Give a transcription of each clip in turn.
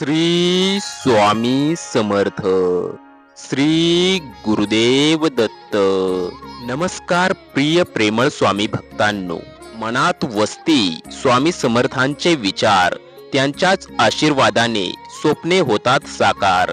श्री स्वामी समर्थ श्री गुरुदेव दत्त. नमस्कार प्रिय प्रेमळ स्वामी भक्तांनो. मनात वस्ती स्वामी समर्थांचे विचार त्यांच्याच आशीर्वादाने स्वप्ने होतात साकार.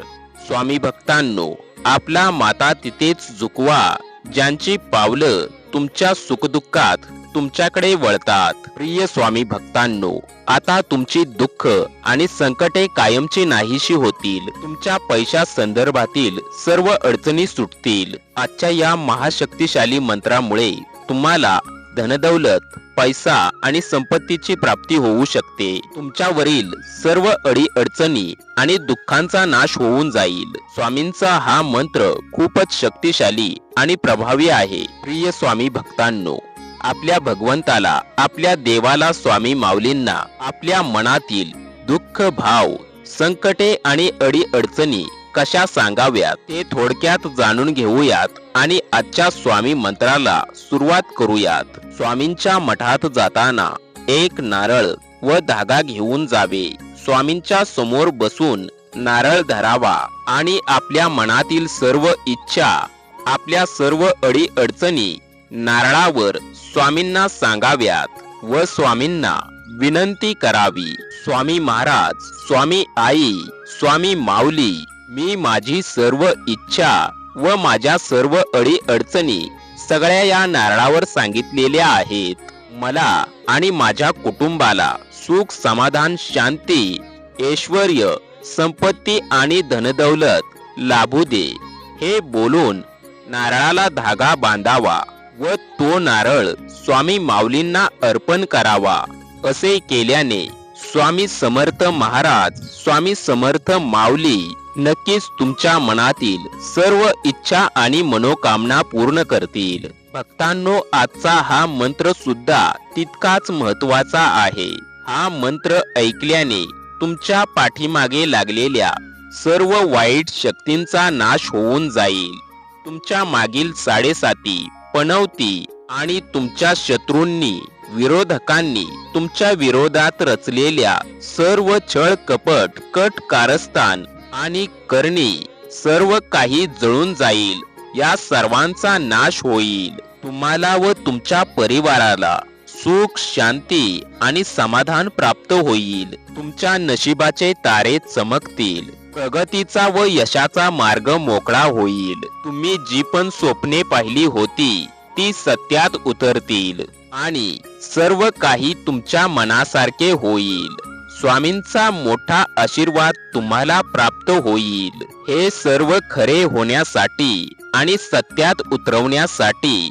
स्वामी भक्तांनो आपला माता तिथेच झुकवा ज्यांची पावलं तुमच्या सुखदुःखात तुमच्याकडे वळतात. प्रिय स्वामी भक्तांनो आता तुमची दुःख आणि संकटे कायमची नाहीशी होतील. तुमच्या पैशा संदर्भातील सर्व अडचणी सुटतील. आजच्या या महाशक्तिशाली मंत्रामुळे तुम्हाला धनदौलत पैसा आणि संपत्तीची प्राप्ती होऊ शकते. तुमच्यावरील सर्व अडी अडचणी आणि दुःखांचा नाश होऊन जाईल. स्वामींचा हा मंत्र खूपच शक्तिशाली आणि प्रभावी आहे. प्रिय स्वामी भक्तांनो आपल्या भगवंताला आपल्या देवाला स्वामी माऊलींना आपल्या मनातील दुःख भाव संकटे आणि अडी अडचणी कशा सांगाव्यात ते थोडक्यात जाणून घेऊयात आणि आजच्या स्वामी मंत्राला सुरुवात करूयात. स्वामींच्या मठात जाताना एक नारळ व धागा घेऊन जावे. स्वामींच्या समोर बसून नारळ धरावा आणि आपल्या मनातील सर्व इच्छा आपल्या सर्व अडी अडचणी नारळावर स्वामींना सांगाव्यात व स्वामींना विनंती करावी. स्वामी महाराज स्वामी आई स्वामी माऊली मी माझी सर्व इच्छा व माझ्या सर्व अडी अडचणी सगळ्या या नारळावर सांगितलेल्या आहेत. मला आणि माझ्या कुटुंबाला सुख समाधान शांती ऐश्वर संपत्ती आणि धनदौलत लाभू दे. हे बोलून नारळाला धागा बांधावा. व तो नारळ स्वामी माऊलींना अर्पण करावा असे केल्याने स्वामी समर्थ महाराज स्वामी समर्थ माऊली नक्कीच तुमच्या मनातील सर्व इच्छा आणि मनोकामना पूर्ण करतील. भक्तांनो आजचा हा मंत्र सुद्धा तितकाच महत्त्वाचा आहे. हा मंत्र ऐकल्याने तुमच्या पाठीमागे लागलेल्या सर्व वाईट शक्तींचा नाश होऊन जाईल. तुमच्या मागील साडेसाती पनवती आणि तुमच्या शत्रूंनी विरोधकांनी तुमच्या विरोधात रचलेल्या सर्व छळ कपट कट कारस्थान आणि करणी सर्व काही जळून जाईल या सर्वांचा नाश होईल. तुम्हाला व तुमच्या परिवाराला सुख शांती आणि समाधान प्राप्त होईल. तुमच्या नशिबाचे तारे चमकतील. प्रगतीचा व यशाचा मार्ग मोकळा होईल. तुम्ही जी पण स्वप्ने पाहिली होती ती सत्यात उतरतील आणि सर्व काही तुमच्या मनासारखे होईल. स्वामींचा मोठा आशीर्वाद तुम्हाला प्राप्त होईल. हे सर्व खरे होण्यासाठी आणि सत्यात उतरवण्यासाठी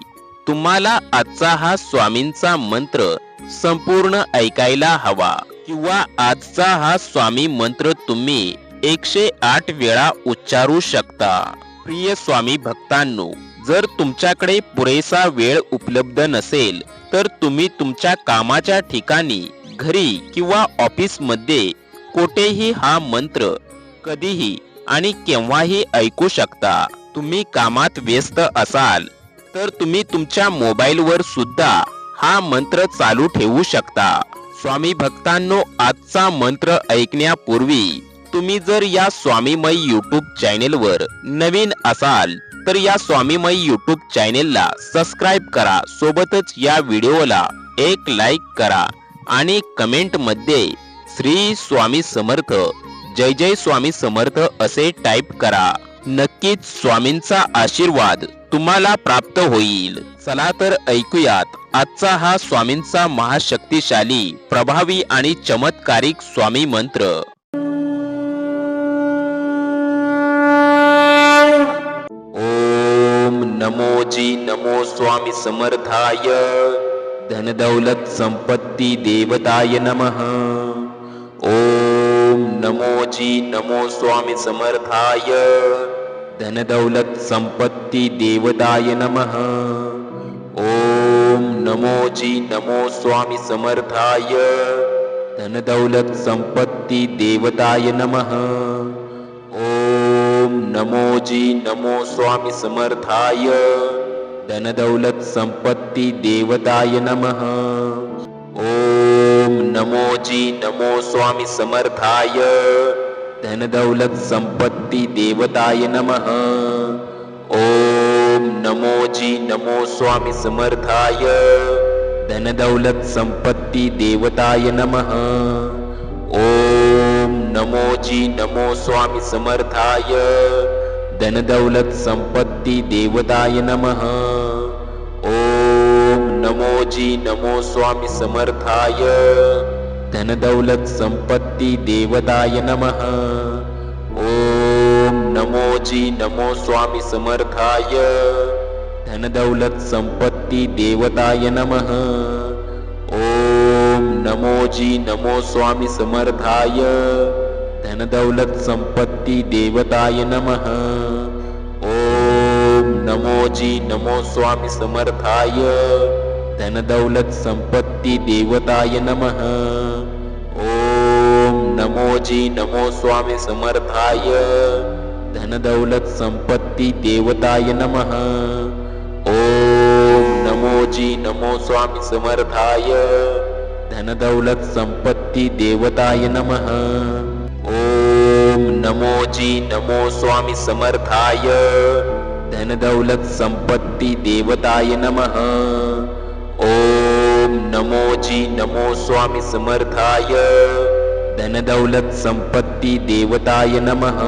तुम्हाला आजचा हा स्वामींचा मंत्र संपूर्ण ऐकायला हवा किंवा आजचा हा स्वामी मंत्र तुम्ही एकशे आठ वेळा उच्चारू शकता. प्रिय स्वामी भक्तांनो जर तुमच्याकडे पुरेसा वेळ उपलब्ध नसेल तर तुम्ही तुमच्या कामाच्या ठिकाणी घरी किंवा ऑफिसमध्ये कोठेही हा मंत्र कधीही आणि केव्हाही ऐकू शकता. तुम्ही कामात व्यस्त असाल तर तुम्ही तुमच्या मोबाईलवर सुद्धा हा मंत्र चालू ठेवू शकता. स्वामी भक्तांनो आजचा मंत्र ऐकण्यापूर्वी तुम्ही जर या स्वामीमय युट्यूब चॅनेलवर नवीन असाल तर या स्वामीमय युट्यूब चॅनेलला सबस्क्राईब करा. सोबतच या व्हिडिओला एक लाईक करा आणि कमेंटमध्ये श्री स्वामी समर्थ जय जय स्वामी समर्थ असे टाईप करा. नक्कीच स्वामींचा आशीर्वाद तुम्हाला प्राप्त होईल. चला तर ऐकूयात. आजचा हा स्वामींचा महाशक्तिशाली प्रभावी आणि चमत्कारिक स्वामी मंत्र. जी नमो स्वामी समर्थाय। धनदौलत संपत्ती देवताय नमः। ओम नमो जी नमो स्वामी समर्थाय। धनदौलत संपत्ती देवताय नमः। ओम नमो जी नमो स्वामी समर्थाय। धनदौलत संपत्ती देवताय नमः। ओम नमो जी नमो स्वामी समर्थाय धनदौलत संपत्ती देवताय नमः। ओम नमो जी नमो स्वामी समर्थाय। धनदौलत संपत्ती देवताय नमः। ओम नमो जी नमो स्वामी समर्थाय। धनदौलत संपत्ती देवताय नमः। ओम नमो जी नमो स्वामी समर्थाय। धनदौलत संपत्ती देवताय नमः नमो जी नमो स्वामी समर्थाय। धनदौलत संपत्ती देवताय नमः। ओम नमो जी नमो स्वामी समर्थाय। धनदौलत संपत्ती देवताय नमः। ओम नमो जी नमो स्वामी समर्थाय। धनदौलत संपत्ती देवताय नमः। ओम नमो जी नमो स्वामी समर्थाय धनदौलत संपत्ती देवताय नमः। ओम नमो जी नमो स्वामी समर्थाय। धनदौलत संपत्ती देवताय नमः। ओम नमो जी नमो स्वामी समर्थाय। धनदौलत संपत्ती देवताय नमः। ओम नमो जी नमो स्वामी समर्थाय। धनदौलत संपत्ती देवताय नमः ओम नमो जी नमो स्वामी समर्थाय। धनदौलत संपत्ती देवताय नमः।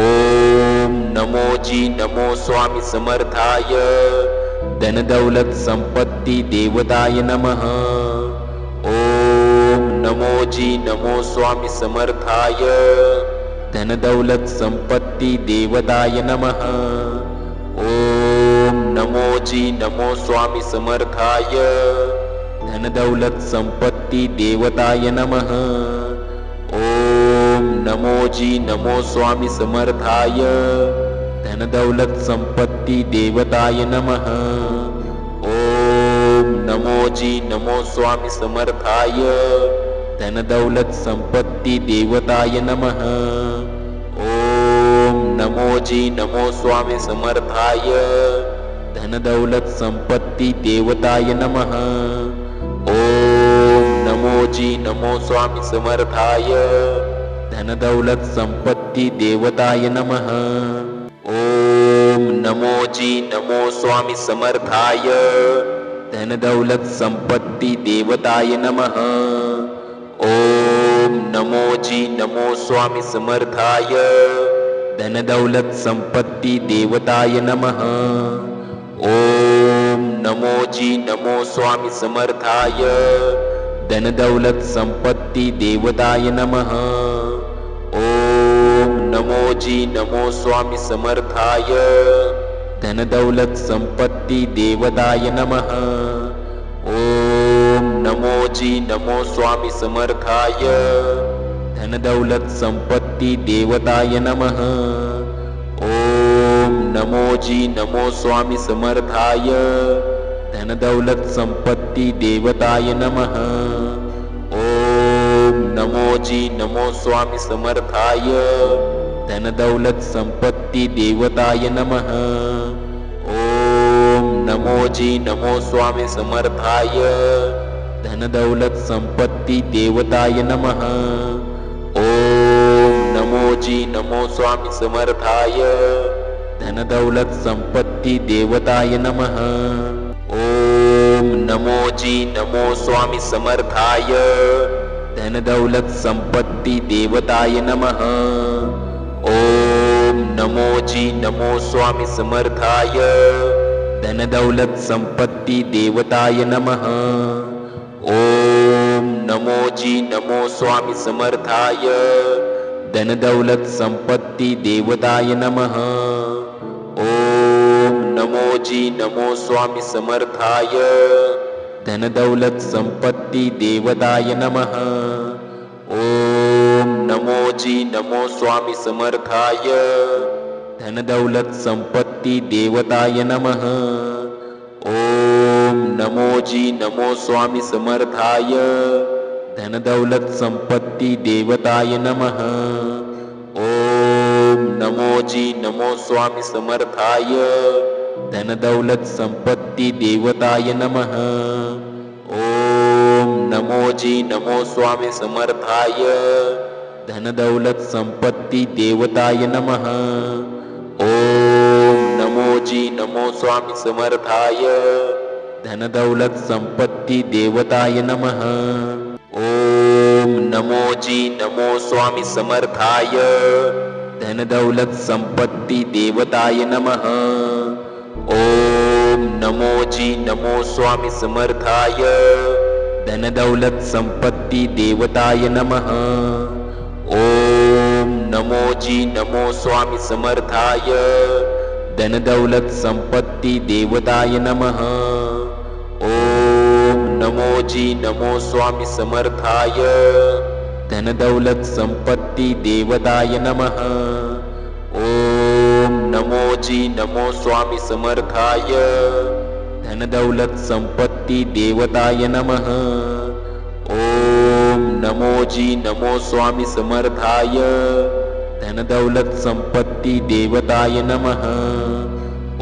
ओम नमो जी नमो स्वामी समर्थाय। धनदौलत संपत्ती देवताय नमः। ओम नमो जी नमो स्वामी समर्थाय। धनदौलत संपत्ती देवताय नमः ओम नमो स्वामी समर्थाय। धनदौलत संपत्ती देवताय नमः। ओम नमो जी नमो स्वामी समर्थाय। धनदौलत संपत्ती देवताय नमः। ओम नमो जी नमो स्वामी समर्थाय। धनदौलत संपत्ती देवताय नमः। नमो जी नमो स्वामी समर्थाय धनदौलत संपत्ती देवताय नमः। ओम नमो जी नमो स्वामी समर्थाय। धनदौलत संपत्ती देवताय नमः। ओम नमो जी नमो स्वामी समर्थाय। देवताय नमः। ओम नमो जी नमो स्वामी समर्थाय। धनदौलत संपत्ति देवताय नमः ओम नमो जी नमो स्वामी समर्थाय। धनदौलत संपत्ति देवताय नमः। ओम नमो जी नमो स्वामी समर्थाय। धनदौलत संपत्ति देवताय नमः। ओम नमो जी नमो स्वामी समर्थाय। धनदौलत संपत्ती देवताय नमः ओम नमो स्वामी समर्थाय। धनदौलत संपत्ती देवताय नमः। ओम नमो जी नमो स्वामी समर्थाय। धनदौलत संपत्ती देवताय नमः। ओम नमो जी नमो स्वामी समर्थाय। धनदौलत संपत्ती देवताय नमः। ओम नमो जी नमो स्वामी समर्थाय धनदौलत संपत्ती देवताय नमः। ओम नमो जी नमो स्वामी समर्थाय। धनदौलत संपत्ती देवताय नमः। ओम नमो जी नमो स्वामी समर्थाय। धनदौलत संपत्ती देवताय नमः। ओम नमो जी नमो स्वामी समर्थाय। धन दौलत संपत्ति देवताय नमः ओम नमो जी नमो स्वामी समर्थाय। धन दौलत संपत्ति देवताय नमः। ओम नमो जी नमो स्वामी समर्थाय। धन दौलत संपत्ति देवताय नमः। ओम नमो जी नमो स्वामी समर्थाय। धन दौलत संपत्ति देवताय नमः। ओम नमो जी नमो स्वामी समर्थाय धन दौलत संपत्ति देवताय नमः। ओम नमो जी नमो स्वामी समर्थाय। धनदौलत संपत्ती देवताय नमः। ओम नमो जी नमो स्वामी समर्थाय। धनदौलत संपत्ती देवताय नमः। ओम नमो जी नमो स्वामी समर्थाय। धनदौलत संपत्ती देवताय नमः ओम नमो स्वामी समर्थाय। धनदौलत संपत्ती देवताय नमः। ओम नमो जी नमो स्वामी समर्थाय। धन दौलत संपत्ती देवताय नमः। ओम नमो जी नमो स्वामी समर्थाय। धन दौलत संपत्ती देवताय नमः। ओम नमो जी नमो स्वामी समर्थाय धन दौलत संपत्ती देवताय नमः। ओम नमो जी नमो स्वामी समर्थाय। धन दौलत संपत्ती देवताय नमः।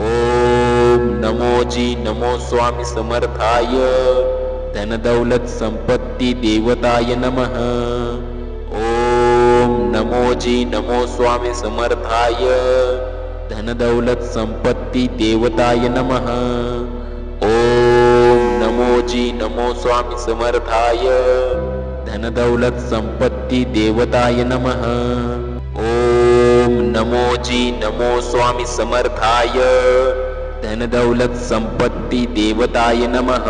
ओम नमो जी नमो स्वामी समर्थाय। धन दौलत संपत्ती देवताय नमः। ओम नमो जी नमो स्वामी समर्थाय। धन दौलत संपत्ती देवताय नमः ओम नमो जी नमो स्वामी समर्थाय। धन दौलत संपत्ती देवताय नमः। ओम नमो जी नमो स्वामी समर्थाय। धन दौलत संपत्ती देवताय नमः।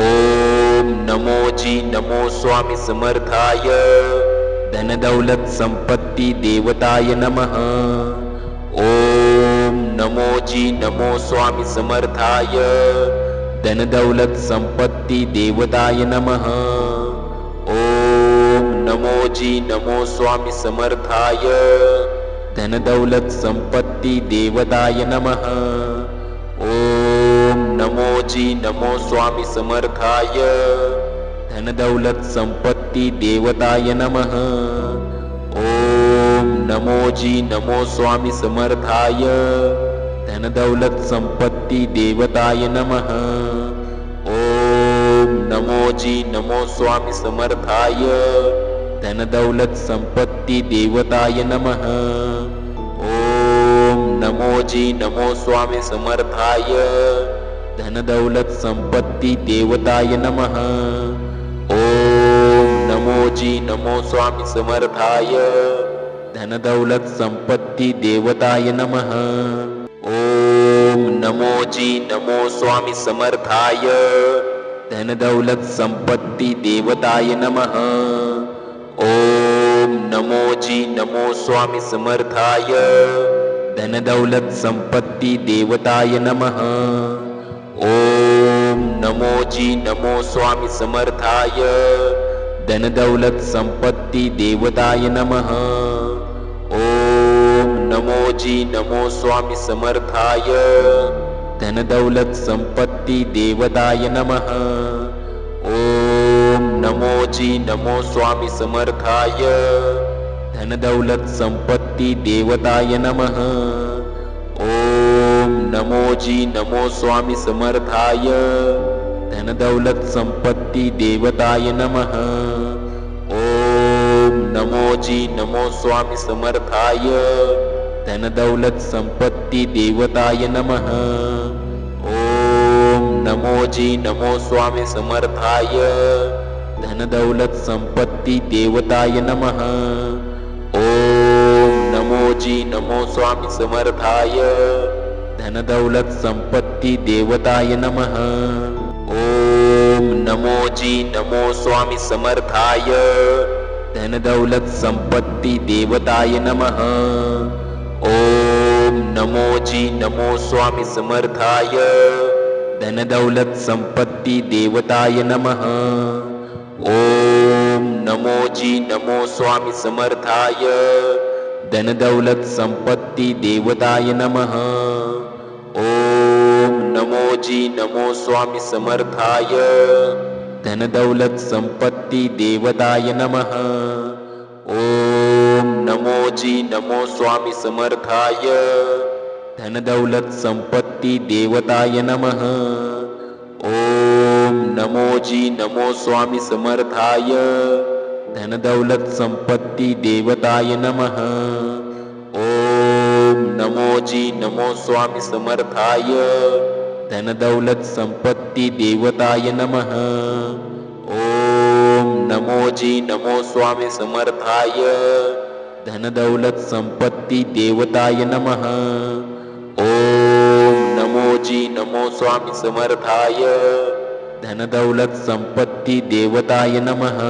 ओम नमो जी नमो स्वामी समर्थाय। धन दौलत संपत्ती देवताय नमः। ओम नमो जी नमो स्वामी समर्थाय धन दौलत संपत्ती देवताय नमः। ओम नमो जी नमो स्वामी समर्थाय। धन दौलत संपत्ती देवताय नमः। ओम नमो जी नमो स्वामी समर्थाय। धन दौलत संपत्ती देवताय नमः। ओम नमो जी नमो स्वामी समर्थाय धन दौलत संपत्ती देवताय नमः। ओम नमो जी नमो स्वामी समर्थाय। धन दौलत संपत्ती देवताय नमः। ओम नमो जी नमो स्वामी समर्थाय। धन दौलत संपत्ती देवताय नमः। ओम नमो जी नमो स्वामी समर्थाय। धन दौलत संपत्ती देवताय नमः ओम नमो स्वामी समर्थाय। धन दौलत संपत्ति देवताय नमः। ओम नमो जी नमो स्वामी समर्थाय। धन दौलत संपत्ति देवताय नमः। ओम नमो जी नमो स्वामी समर्थाय। धन दौलत संपत्ति देवताय नमो नमो स्वामी समर्थाय। धन दौलत संपत्ति देवताय नमः। ओम नमो जी नमो स्वामी समर्थाय। धन दौलत संपत्ति देवताय नमः। ओम नमो जी नमो स्वामी समर्थाय। धन दौलत संपत्ति देवताय नमः। ओम नमो जी नमो स्वामी समर्थाय धन दौलत संपत्ति देवताय नमः। ओम नमो जी नमो स्वामी समर्थाय। धन दौलत संपत्ति देवताय नमः। ओम नमो जी नमो स्वामी समर्थाय। धन दौलत संपत्ति देवताय नमः। ओम नमो जी नमो स्वामी समर्थाय। धन दौलत संपत्ति देवताय नमः ओम नमो जी नमो स्वामी समर्थाय। धन दौलत संपत्ति देवताय नमः। ओम नमो जी नमो स्वामी समर्थाय। धन दौलत संपत्ति देवताय नमः। ओम नमो जी नमो स्वामी समर्थाय। धन दौलत संपत्ति देवताय नमः नमो स्वामी समर्थाय। धन दौलत संपत्ति देवताय नमः। ओम नमो जी नमो स्वामी समर्थाय। धनदौलत संपत्ती देवताय नमः। ओम नमो जी नमो स्वामी समर्थाय। धनदौलत संपत्ती देवताय नमः। ओम नमो जी नमो स्वामी समर्थाय धनदौलत संपत्ती देवताय नमः। ओम नमो जी नमो स्वामी समर्थाय। धनदौलत संपत्ती देवताय नमः।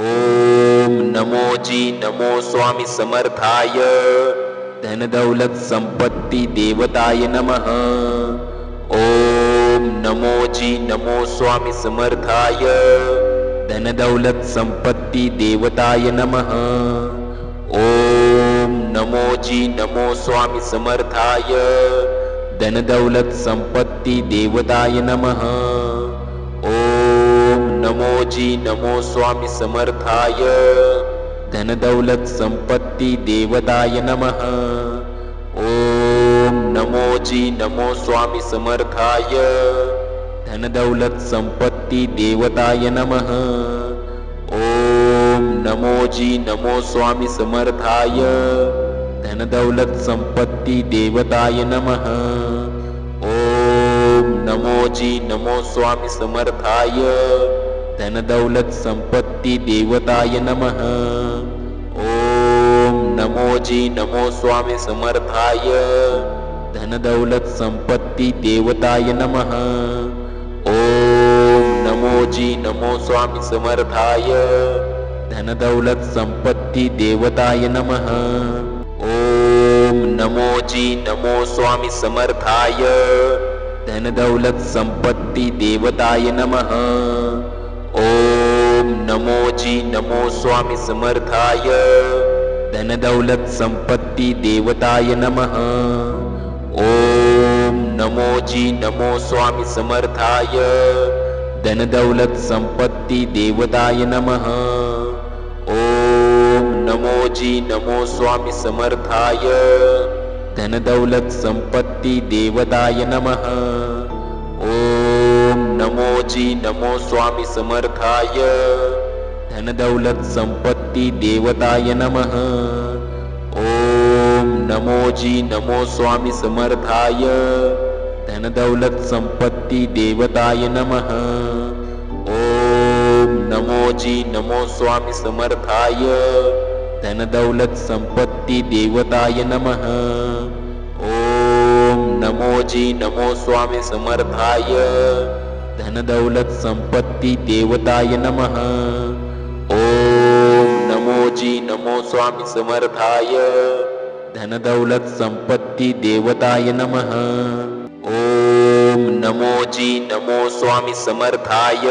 ओम नमो जी नमो स्वामी समर्थाय। धनदौलत संपत्ती देवताय नमः। ओम नमो जी नमो स्वामी समर्थाय। धनदौलत संपत्ती देवताय नमः ओम नमो स्वामी समर्थाय। धनदौलत संपत्ती देवताय नमः। ओम नमो जी नमो स्वामी समर्थाय। धनदौलत संपत्ती देवताय नमः। ओम नमो जी नमो स्वामी समर्थाय। धनदौलत संपत्ती देवताय नमः। ओम नमो जी नमो स्वामी समर्थाय धनदौलत संपत्ती देवताय नमः। ओम नमो जी नमो स्वामी समर्थाय। धनदौलत संपत्ती देवताय नमः। ओम नमो जी नमो स्वामी समर्थाय। धनदौलत संपत्ती देवताय नमः। ओम नमो जी नमो स्वामी समर्थाय। धनदौलत संपत्ती देवताय नमः ओम नमो स्वामी समर्थाय। धनदौलत संपत्ती देवताय नमः। ओम नमो जी नमो स्वामी समर्थाय। धनदौलत संपत्ती देवताय नमः। ओम नमो जी नमो स्वामी समर्थाय। धनदौलत संपत्ती देवताय नमः। ओम नमो जी नमो स्वामी समर्थाय धनदौलत संपत्ती देवताय नमः। ओम नमो जी नमो स्वामी समर्थाय। धनदौलत संपत्ती देवताय नमः। ओम नमो जी नमो स्वामी समर्थाय। धनदौलत संपत्ती देवताय नमः। ओम नमो जी नमो स्वामी समर्थाय। धनदौलत संपत्ती देवताय नमः ओम नमो जी नमो स्वामी समर्थाय। धनदौलत संपत्ती देवताय नमः। ओम नमो जी नमो स्वामी समर्थाय। धनदौलत संपत्ती देवताय नमः। ओम नमो जी नमो स्वामी समर्थाय।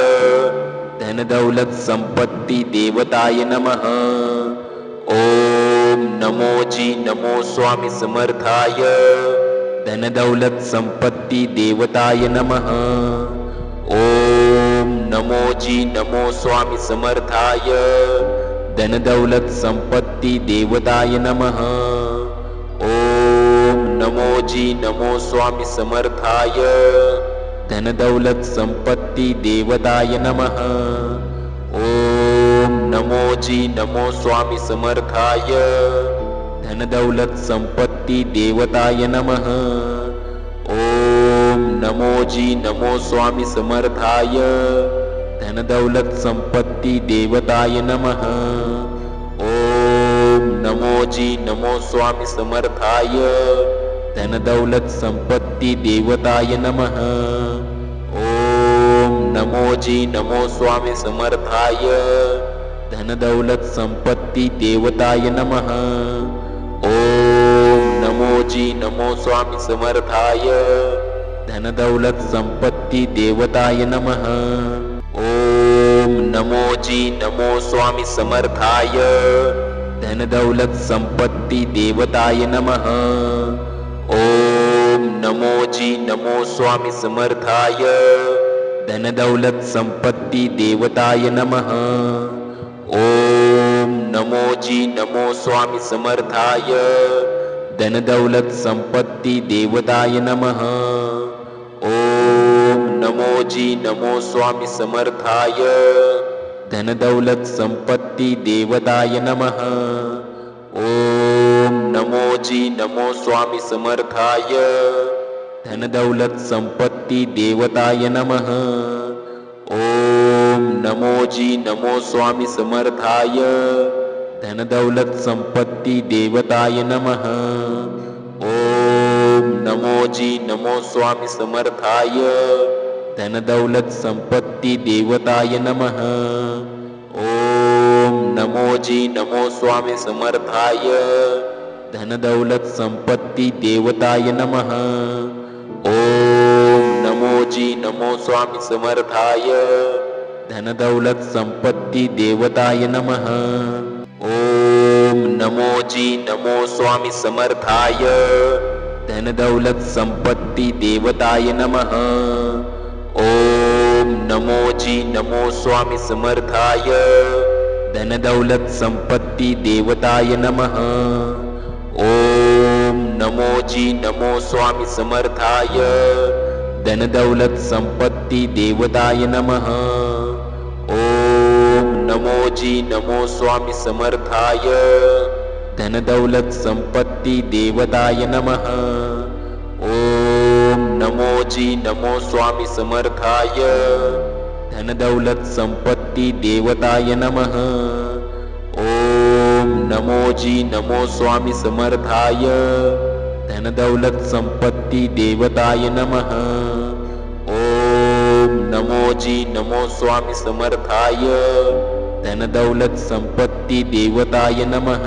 धनदौलत संपत्ती देवताय नमः। ओम नमो जी नमो स्वामी समर्थाय धनदौलत संपत्ती देवताय नमः। ओम नमो जी नमो स्वामी समर्थाय। धनदौलत संपत्ती देवताय नमः। ओम नमो जी नमो स्वामी समर्थाय। धनदौलत संपत्ती देवताय नमः। ओम नमो जी नमो स्वामी समर्थाय धनदौलत संपत्ती देवताय नमः। ओम नमो जी नमो स्वामी समर्थाय। धनदौलत संपत्ती देवताय नमः। ओम नमो जी नमो स्वामी समर्थाय। धनदौलत संपत्ती देवताय नमः। ओम नमो जी नमो स्वामी समर्थाय। धनदौलत संपत्ती देवताय नमः ओम नमो स्वामी समर्थाय। धनदौलत संपत्ती देवताय नमः। ओम नमो जी नमो स्वामी समर्थाय। धनदौलत संपत्ती देवताय नमः। ओम नमो जी नमो स्वामी समर्थाय। धनदौलत संपत्ती देवताय नमः। ओम नमो जी नमो स्वामी समर्थाय धनदौलत संपत्ती देवताय नमः। ओम नमो जी नमो स्वामी समर्थाय। देवताय नमः। ओम नमो जी नमो स्वामी समर्थाय। देवताय नमः। ओम नमो जी नमो स्वामी समर्थाय। धनदौलत संपत्ती देवताय नमः नमो स्वामी समर्थाय। धनदौलत संपत्ती देवताय नमः। ओम नमो जी नमो स्वामी समर्थाय। धनदौलत संपत्ती देवताय नमः। ओम नमो जी नमो स्वामी समर्थाय। धनदौलत संपत्ती देवताय नमः। ओम नमो जी नमो स्वामी समर्थाय। धनदौलत संपत्ती देवताय नमः। ओम नमो जी नमो स्वामी समर्थाय। धनदौलत संपत्ती देवताय नमः। ओम नमो जी नमो स्वामी समर्थाय। धनदौलत संपत्ती देवताय नमः। ओम नमो जी नमो स्वामी समर्थाय। धनदौलत संपत्ती देवताय नमो जी नमो स्वामी समर्थाय. धनदौलत संपत्ती देवताय नमः. ओम नमो जी नमो स्वामी समर्थाय. धनदौलत संपत्ती देवताय नमः. ओम नमो जी नमो स्वामी समर्थाय. धनदौलत संपत्ती देवताय नमः.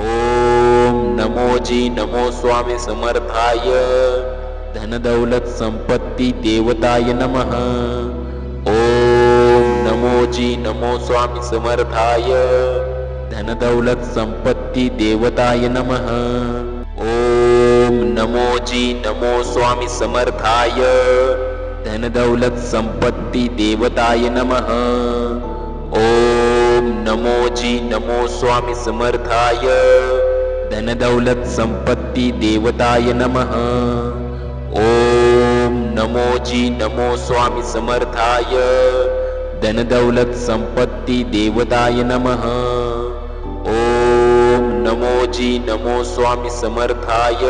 ओम नमो जी नमो स्वामी समर्थाय धनदौलत संपत्ती देवताय नमः। ओम नमो जी नमो स्वामी समर्थाय। धनदौलत संपत्ती देवताय नमः। ओम नमो जी नमो स्वामी समर्थाय। देवताय नमः। ओम नमो जी नमो स्वामी समर्थाय। धनदौलत संपत्ती देवताय नमः ओम नमो स्वामी समर्थाय। धनदौलत संपत्ती देवताय नमः। ओम नमो जी नमो स्वामी समर्थाय।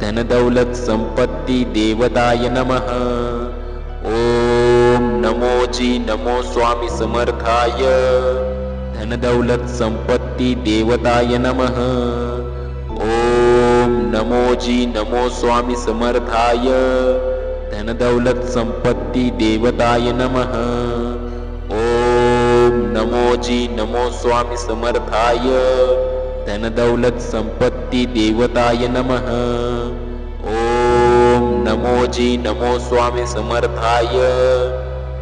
धनदौलत संपत्ती देवताय नमः। ओम नमो जी नमो स्वामी समर्थाय। धनदौलत संपत्ती देवताय नमः। ओम नमो जी नमो स्वामी समर्थाय धनदौलत संपत्ती देवताय नमः। ओम नमो जी नमो स्वामी समर्थाय। धनदौलत संपत्ती देवताय नमः। ओम नमो जी नमो स्वामी समर्थाय।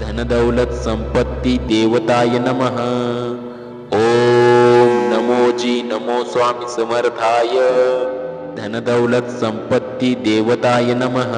धनदौलत संपत्ती देवताय नमः। ओम नमो जी नमो स्वामी समर्थाय। धनदौलत संपत्ती देवताय नमः